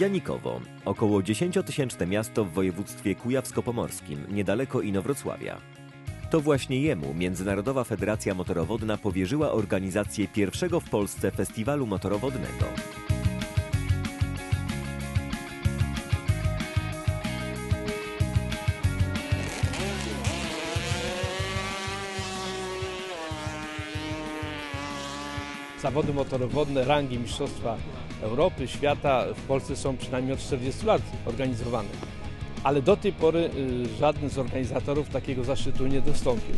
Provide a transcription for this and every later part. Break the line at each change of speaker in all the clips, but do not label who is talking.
Janikowo, około 10-tysięczne miasto w województwie kujawsko-pomorskim, niedaleko Inowrocławia. To właśnie jemu Międzynarodowa Federacja Motorowodna powierzyła organizację pierwszego w Polsce festiwalu motorowodnego.
Zawody motorowodne rangi Mistrzostwa Europy, świata w Polsce są przynajmniej od 40 lat organizowane. Ale do tej pory y, żaden z organizatorów takiego zaszczytu nie dostąpił.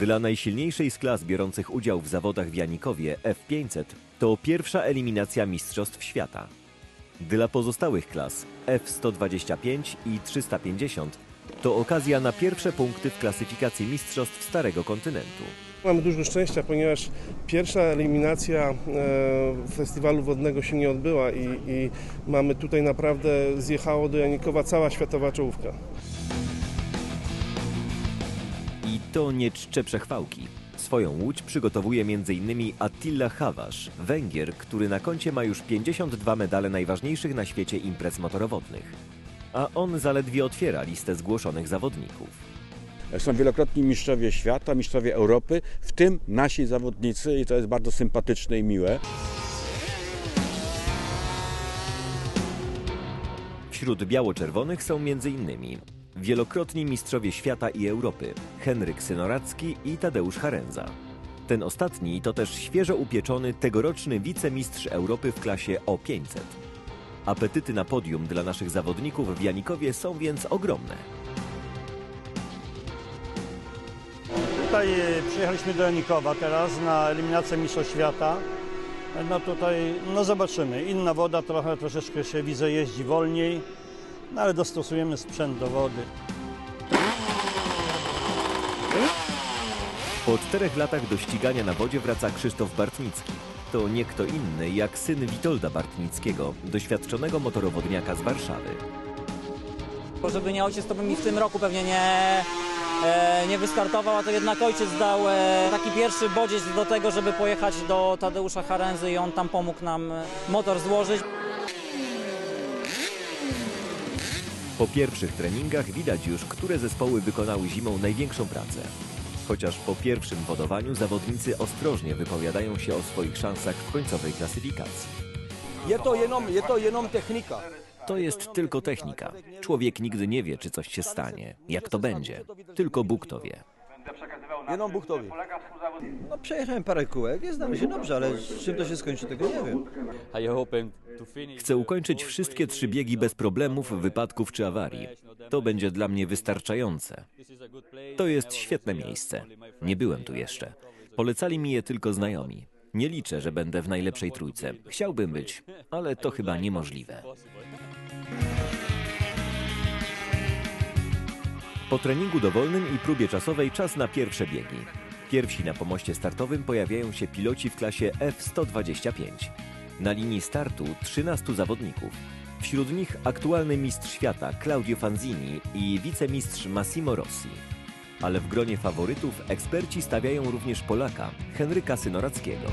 Dla najsilniejszej z klas biorących udział w zawodach w Janikowie F500 to pierwsza eliminacja Mistrzostw Świata. Dla pozostałych klas F125 i 350 to okazja na pierwsze punkty w klasyfikacji Mistrzostw Starego Kontynentu.
Mamy dużo szczęścia, ponieważ pierwsza eliminacja e, festiwalu wodnego się nie odbyła i, i mamy tutaj naprawdę zjechało do Janikowa cała światowa czołówka.
I to nie czcze przechwałki. Swoją łódź przygotowuje m.in. Attila Hawasz, Węgier, który na koncie ma już 52 medale najważniejszych na świecie imprez motorowodnych. A on zaledwie otwiera listę zgłoszonych zawodników.
Są wielokrotni mistrzowie świata, mistrzowie Europy, w tym nasi zawodnicy i to jest bardzo sympatyczne i miłe.
Wśród biało-czerwonych są m.in. wielokrotni mistrzowie świata i Europy Henryk Synoracki i Tadeusz Harenza. Ten ostatni to też świeżo upieczony tegoroczny wicemistrz Europy w klasie O500. Apetyty na podium dla naszych zawodników w Janikowie są więc ogromne.
Tutaj e, przyjechaliśmy do Janikowa teraz na eliminację Mistrzostw Świata. No tutaj, no zobaczymy. Inna woda, trochę troszeczkę się widzę jeździ wolniej, no ale dostosujemy sprzęt do wody.
Po czterech latach do ścigania na wodzie wraca Krzysztof Bartnicki. To nie kto inny jak syn Witolda Bartnickiego, doświadczonego motorowodniaka z Warszawy.
Bo żeby nie ojciec, to by mi w tym roku pewnie nie, e, nie wystartował, a to jednak ojciec dał e, taki pierwszy bodziec do tego, żeby pojechać do Tadeusza Harenzy i on tam pomógł nam e, motor złożyć.
Po pierwszych treningach widać już, które zespoły wykonały zimą największą pracę. Chociaż po pierwszym wodowaniu zawodnicy ostrożnie wypowiadają się o swoich szansach w końcowej klasyfikacji.
Je to jenom, je to jenom technika.
To jest tylko technika. Człowiek nigdy nie wie, czy coś się stanie, jak to będzie. Tylko Bóg to wie.
Jenom Bóg to wie. No przejechałem parę kółek, nie znam się dobrze, ale z czym to się skończy, tego nie wiem.
Chcę ukończyć wszystkie trzy biegi bez problemów, wypadków czy awarii. To będzie dla mnie wystarczające. To jest świetne miejsce. Nie byłem tu jeszcze. Polecali mi je tylko znajomi. Nie liczę, że będę w najlepszej trójce. Chciałbym być, ale to chyba niemożliwe. Po treningu dowolnym i próbie czasowej czas na pierwsze biegi. Pierwsi na pomoście startowym pojawiają się piloci w klasie F125. Na linii startu 13 zawodników. Wśród nich aktualny mistrz świata Claudio Fanzini i wicemistrz Massimo Rossi. Ale w gronie faworytów eksperci stawiają również Polaka, Henryka Synorackiego.